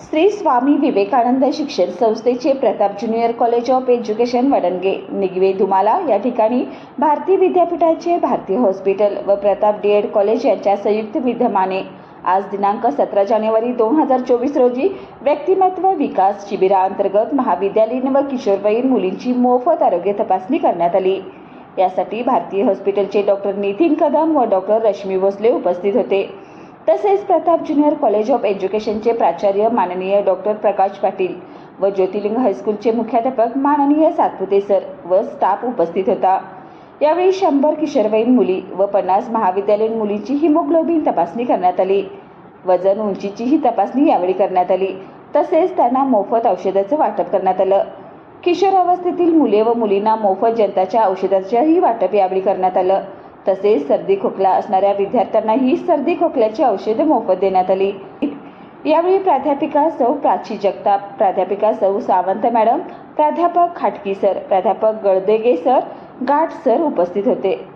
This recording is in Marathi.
श्री स्वामी विवेकानंद शिक्षण संस्थेचे Pratap junior college of education Vadnage. Nigave Dhumala या ठिकाणी भारतीय विद्यापीठाचे भारतीय हॉस्पिटल व प्रताप डी एड कॉलेज यांच्या संयुक्त विद्यमाने आज दिनांक सतरा जानेवारी दोन हजार चोवीस रोजी व्यक्तिमत्व विकास शिबिराअंतर्गत महाविद्यालयीन व किशोरवयीन मुलींची मोफत आरोग्य तपासणी करण्यात आली. यासाठी भारतीय हॉस्पिटलचे डॉक्टर नितीन कदम व डॉक्टर रश्मी भोसले उपस्थित होते. तसेच प्रताप ज्युनियर कॉलेज ऑफ एज्युकेशनचे प्राचार्य माननीय डॉक्टर प्रकाश पाटील व ज्योतिलिंग हायस्कूलचे मुख्याध्यापक माननीय सातपुते सर व स्टाफ उपस्थित होता. यावेळी शंभर किशोरवयीन मुली व पन्नास महाविद्यालयीन मुलीची हिमोग्लोबिन तपासणी करण्यात आली. वजन उंचीचीही तपासणी यावेळी करण्यात आली. तसेच त्यांना मोफत औषधाचं वाटप करण्यात आलं. किशोरावस्थेतील मुले व मुलींना मोफत जनताच्या औषधाचंही वाटप यावेळी करण्यात आलं. तसेच सर्दी खोकला असणाऱ्या विद्यार्थ्यांना ही सर्दी खोकल्याची औषधे मोफत देण्यात आली. यावेळी प्राध्यापिका सौ प्राची जगताप प्राध्यापिका सौ सावंत मॅडम प्राध्यापक खाटकी सर प्राध्यापक गळदेगे सर गाठ सर उपस्थित होते.